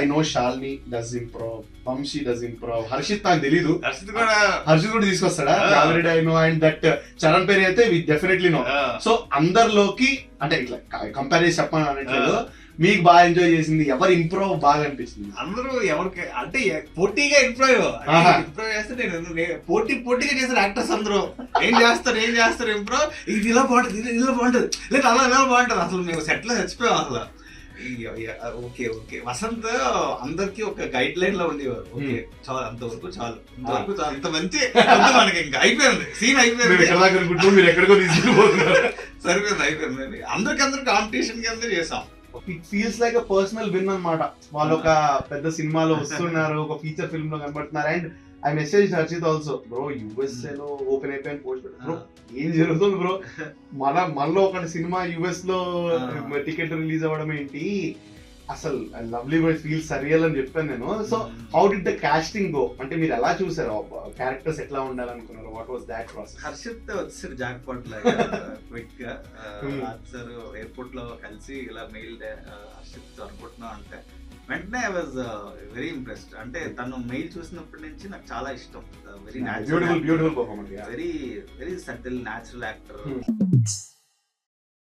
I know Shalini does improve Vamshi does improve Harshit నాకు తెలీదు. హర్షిత్ కూడా హర్షిత్ కూడా తీసుకొస్తాడా. Already I know and that Charan పేరు అయితే వి డెఫినెట్లీ నో సో అందరిలోకి అంటే ఇట్లా కంపేర్ చేసి చెప్పని అనట్లేదు. మీకు బాగా ఎంజాయ్ చేసింది ఎవరు ఇంప్రూవ్ బాగా అనిపించింది? అందరూ ఎవరికి అంటే పోటీగా ఇంప్రూవ్. ఇంప్రూవ్ చేస్తే నేను పోటీ పోటీగా చేసిన యాక్టర్స్ అందరూ. ఏం చేస్తారు ఏం చేస్తారు ఇంప్రూవ్ ఇది ఇలా బాగుంటుంది ఇది ఇలా బాగుంటుంది. లేదా అలా ఇలా బాగుంటుంది. అసలు మేము సెట్లో చచ్చిపోయాం అసలు. Okay okay. వసంత్ అందరికి ఒక గైడ్ లైన్లో ఉండేవారు. ఓకే చాలు అంతవరకు చాలు. అంతవరకు చాలు. మంచి మనకి ఇంకా అయిపోయింది. సీన్ అయిపోయింది. ఎక్కడికో సరిపోయింది అయిపోయింది. అందరికి అందరు కాంపిటీషన్ కింద చేసాం. It feels like personal win అన్నమాట. వాళ్ళు ఒక పెద్ద సినిమాలో వస్తున్నారు ఒక ఫీచర్ ఫిల్మ్లో కనబడుతున్నారు. And I message Harshit also bro USA లో ఓపెన్ అయిపోయిన పోస్ట్ బ్రో ఏం జరుగుతుంది బ్రో మన మనలో ఒక సినిమా యుఎస్లో. టికెట్ రిలీజ్ అవ్వడం ఏంటి? అసలు లవ్లీ బాయ్ ఫీల్ సరియల్ అని చెప్పాను నేను. So how did the casting go అంటే మీరు ఎలా చూసారు? క్యారెక్టర్స్ ఎట్లా ఉండాలనుకున్నారు? What was that process Harshit వచ్చారు జాక్ పాట్ లాగా క్విక్గా. Hmm. సార్ ఎయిర్పోర్ట్లో కలిసి ఇలా మెయిల్ హర్షిత్ అనుకుంటున్నాం అంటే వెంటనే ఐ వాజ్ వెరీ ఇంప్రెస్డ్ అంటే తను మెయిల్ చూసినప్పటి నుంచి నాకు చాలా ఇష్టం. Very beautiful very very subtle natural actor.